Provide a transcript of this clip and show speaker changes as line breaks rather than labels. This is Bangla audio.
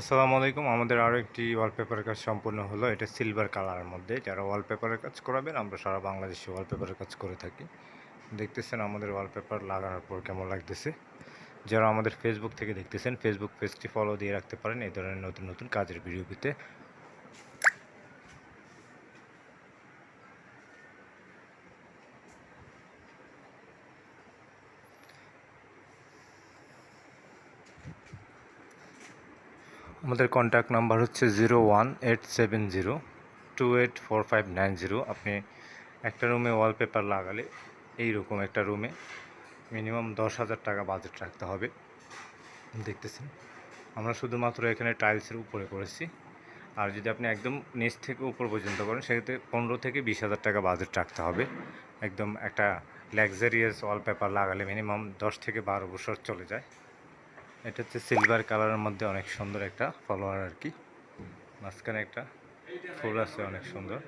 আসসালামু আলাইকুম। আমাদের আরও একটি ওয়ালপেপারের কাজ সম্পূর্ণ হলো, এটা সিলভার কালারের মধ্যে। যারা ওয়ালপেপারের কাজ করাবেন, আমরা সারা বাংলাদেশে ওয়ালপেপারের কাজ করে থাকি। দেখতেছেন আমাদের ওয়ালপেপার লাগানোর পর কেমন লাগতেছে? যারা আমাদের ফেসবুক থেকে দেখতেছেন ফেসবুক পেজটি ফলো দিয়ে রাখতে পারেন। এই ধরনের নতুন নতুন কাজের ভিডিও পেতে আমাদের কন্ট্যাক্ট নাম্বার হচ্ছে zero one eight seven zero two eight four five nine zero আপনি একটা রুমে ওয়ালপেপার লাগালে এই রকম একটা রুমে মিনিমাম দশ হাজার টাকা বাজেট রাখতে হবে। দেখতেছেন, আমরা শুধুমাত্র এখানে টাইলসের উপরে করেছি। আর যদি আপনি একদম নিচ থেকে উপর পর্যন্ত করেন, সেক্ষেত্রে পনেরো থেকে বিশ হাজার টাকা বাজেট রাখতে হবে। একদম একটা লাক্সারিয়াস ওয়ালপেপার লাগালে মিনিমাম দশ থেকে বারো বছর চলে যায়। এটা হচ্ছে সিলভার কালারের মধ্যে অনেক সুন্দর একটা ফলোয়ার আর কি। মাঝখানে একটা ফুল আছে অনেক সুন্দর।